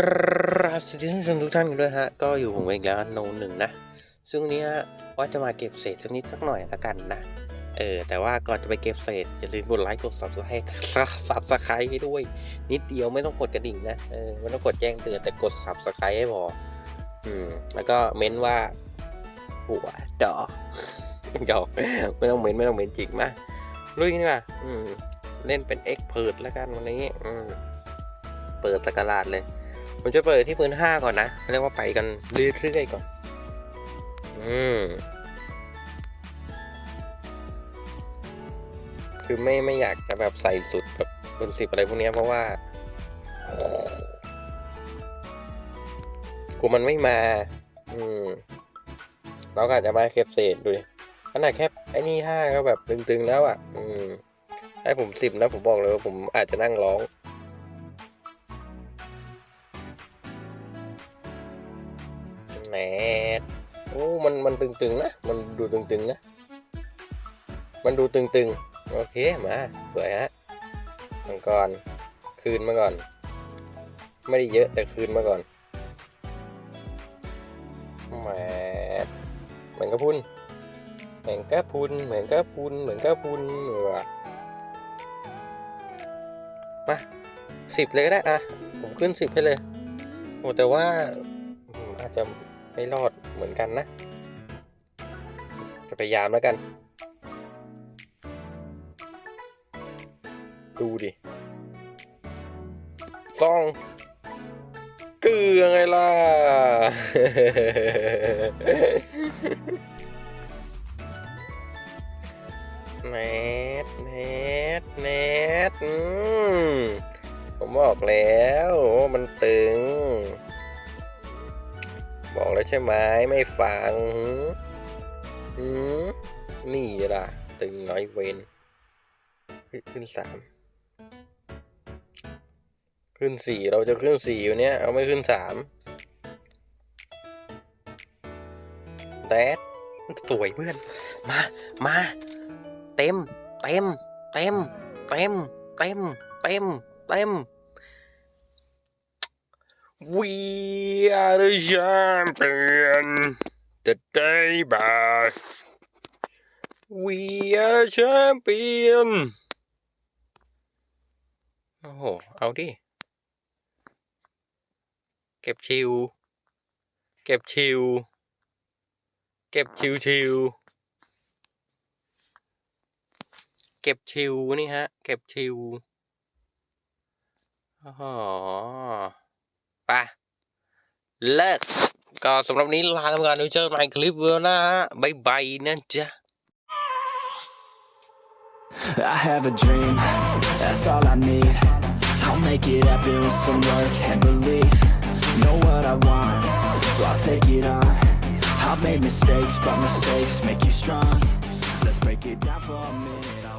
ครับสวัสดีท่านผู้ชมทุกท่านกันด้วยฮะ ก็อยู่ผมเองแล้วโนหนึ่งนะ ซึ่งวันนี้ว่าจะมาเก็บเศษสักนิดสักหน่อยละกันนะ เออ แต่ว่าก่อนจะไปเก็บเศษ อย่าลืมกดไลค์กด subscribe สับสไครต์ให้ด้วย นิดเดียวไม่ต้องกดกระดิ่งนะ เออไม่ต้องกดแจ้งเตือนแต่กด subscribe ให้พอ อืม แล้วก็เม้นว่า หัวดอกเดี๋ยวไม่ต้องเม้นไม่ต้องเม้นจริงมาลุยนดีกว่าอืม เล่นเป็นเอ็กเพิร์ดแล้วกันวันนี้ อืม เปิดสกราดเลย ผมจะเปิดที่ปืนห้าก่อนนะเรียกว่าไปกันเรื่อยๆก่อน อืมคือไม่ไม่อยากจะแบบใส่สุดแบบปืนสิบอะไรพวกนี้เพราะว่ากูมันไม่มา อืม เราก็อาจจะมาเก็บเศษดูดิขนาดแค่ไอ้นี่ห้าก็แบบตึงๆแล้วอะ อืมให้ผมสิบนะผมบอกเลยว่าผมอาจจะนั่งร้อง แหนดโอ้มันมันตึงๆนะ มันดูตึงๆนะ มันดูตึงๆ โอเค มา สวยฮะมังกรคืนมาก่อน ไม่ได้เยอะแต่คืนมาก่อนแหมเหมือนกระพุนเหมือนกระพุนเหมือนกระพุนเหมือนกระพุนว่ะมาสิบเลยก็ได้อะผมขึ้นสิบให้เลยโอ้แต่ว่าอาจจะ ไม่รอดเหมือนกันนะ จะพยายามแล้วกัน ดูดิซองเกลือไงล่ะเนตเนตเนตอืมผมบอกแล้ว มันตึง บอกแล้วใช่ไหมไม่ฟังหืมนี่ล่ะ ตึงน้อยเวนเฮ้ยขึ้นสามขึ้นสี่เราจะขึ้นสี่อยู่เนี้ยเอาไม่ขึ้นสามแดดสวยเพื่อน มา มา เต็ม เต็ม เต็ม เต็ม เต็ม เต็ม เต็ม We are the champion today, bye. We are champion โอ้โห เอาดิ เก็บชิว เก็บชิว เก็บชิวชิว เก็บชิวนี่ฮะ เก็บชิวอ๋อ ไปเลิก ก็สำหรับวันนี้ลาทำการดูเจอกันใหม่คลิปเวลหน้าฮะบายบายนะจ๊ะ I have a dream, that's all I need. I'll make it happen with some work and belief. Know what I want, so I'll take it on. I've made mistakes, but mistakes make you strong. Let's break it down for a minute. I